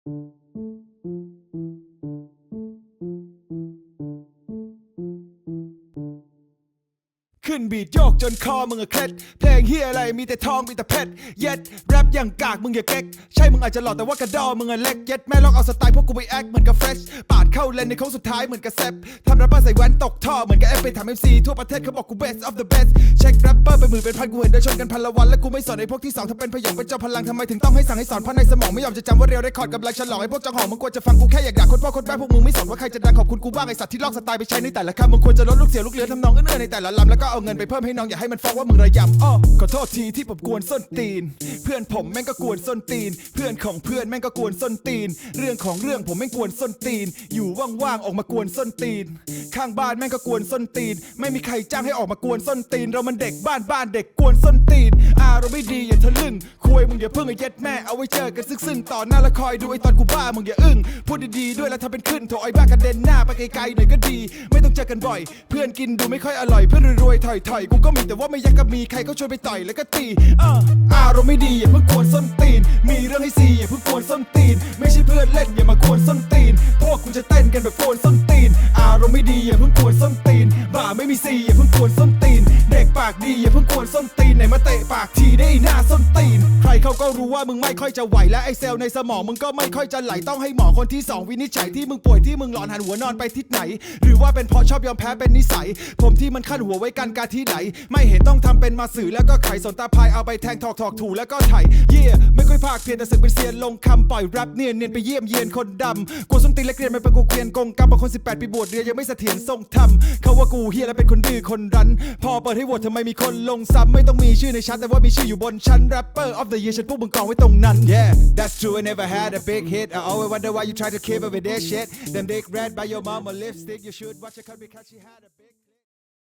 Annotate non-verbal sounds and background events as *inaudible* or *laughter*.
ขึ้นบีดโยกจนคอมึงอะเคล็ดเพลงเฮียอะไรมีแต่ทองมีแต่เพชรเย็ดแรปอย่างกากมึงอย่าเก๊กใช่มึงอาจจะหล่อแต่ว่ากระดอมึงอะเล็กเย็ดแม่ลองเอาสไตล์พวกกูไปแอคเหมือนกับเฟรชปาดเข้าเลนในโค้งสุดท้ายเหมือนกับแซปทำแรปเปอร์ใส่แว่นตกท่อเหมือนกับเอฟไปทำเอ็มซีทั่วประเทศเขาบอกกู best of the best เช็คแรปเปอร์ หมื่นเป็นพันกูเห็นเดินชนกันพันละวันและกูไม่สอนไอ้พวกที่สองถ้าเป็นพยองเป็นเจ้าพลังทำไมถึงต้องให้สั่งให้สอนเพราะในสมองไม่ยอมจะจำว่าเรียวได้คอร์ดกำลังฉลองไอ้พวกจังหองมึงควรจะฟังกูแค่อยากด่าคนพ่อคนแม่พวกมึงไม่สนว่าใครจะดังขอบคุณกูบ้างไอ้สัตว์ที่ลอกสไตล์ไปใช้ในแต่ละคำมึงควรจะลดลูกเสียลูกเลือทำนองเอื้อในแต่ละลำแล้วก็เอาเงินไปเพิ่มให้น้องอย่าให้มันฟ้องว่ามึงระยำอ้อขอโทษทีที่ผมกวนส้นตีน เพื่อนผมแม่งก็กวนส้นตีน เพื่อนของเพื่อนแม่งก็กวนส้นตีน เรื่องของเรื่องผมแม่งกวนส้นตีน อยู่ว่างๆออกมากวนส้นตีน ข้างบ้านแม่งก็กวนส้นตีน ไม่มีใครจ้างให้ออกมากวนส้นตีน เรามันเด็กบ้านบ้านเด็กกวนส้นตีนอารมณ์ไม่ดีอย่าทะลึ่งคุยมึงอย่าเพิ่งไอ้เย็ดแม่เอาไว้เจอกันซึ่งๆต่อหน้าและคอยดูไอ้ตอนกูบ้ามึงอย่าอึ้งพูดดีๆด้วยแล้วทำเป็นขึ้นโถไอ้บ้ากระเด็นหน้าไปไกลๆหน่อยก็ดี ไม่ต้องเจอกันบ่อย เพื่อนกินดูไม่ค่อยอร่อยเพื่อนรวยๆถอยๆกูก็มีแต่ว่าไม่อยากกับมีใครก็ชวนไปต่อยแล้วก็ตีเอออารมณ์ไม่ดีอย่าเพิ่งกวนส้นตีน มีเรื่องให้ซีอย่าเพิ่งกวนส้นตีน ไม่ใช่เพื่อนเล่นอย่ามากวนส้นตีน พวกกูจะเต้นกันแบบกวนส้นตีน อารมณ์ไม่ดีอย่าเพิ่งกวนส้นตีนบ่าไม่มีซีอย่าเพิ่งกวนส้นตีนากดีอย่าเพิ่งกวนส้นตีนไหนมาเตะปากทีได้หน้าส้นตีน รเขาก็รู้ว่ามึงไม่ค่อยจะไหวและไอเซลล์ในสมองมึงก็ไม่ค่อยจะไหลต้องให้หมอคนที่สองวินิจฉัยที่มึงป่วยที่มึงหลอนหันหัวนอนไปทิศไหน หรือว่าเป็นเพราะชอบยอมแพ้เป็นนิสัย ผมที่มันขั้นหัวไว้กันการที่ไหน ไม่เห็นต้องทำเป็นมาสื่อแล้วก็ไขสนตาพายเอาไปแทงถอกถอกถูแล้วก็ไถเย่ไม่ค่อยภาคเพียนแต่สึกเป็นเซียนลงคำปล่อยแรปเนียนเนียนไปเยี่ยมเยียนคนดำกูส้นตีนและเกรียนมันเป็นกูเกรียนกงกรรมบางคน 18 ปีบวชเรียนยังไม่เสถียรทรงธรรมเขาว่ากูเฮียและเป็นคนดื้อคนรั้น พอเปิดให้โหวตทำไมมีคนลงซ้ำไม่ต้องมีชื่อในชั้นแต่ว่ามีชื่ออยู่บนชั้น rapper of the year ฉันพวกมึงกองไว้ตรงนั้น yeah *laughs* that's true I never had a big hit I always wonder why you try to keep up with that shit them dick red by your mama lipstick you should watch her cut because she had a big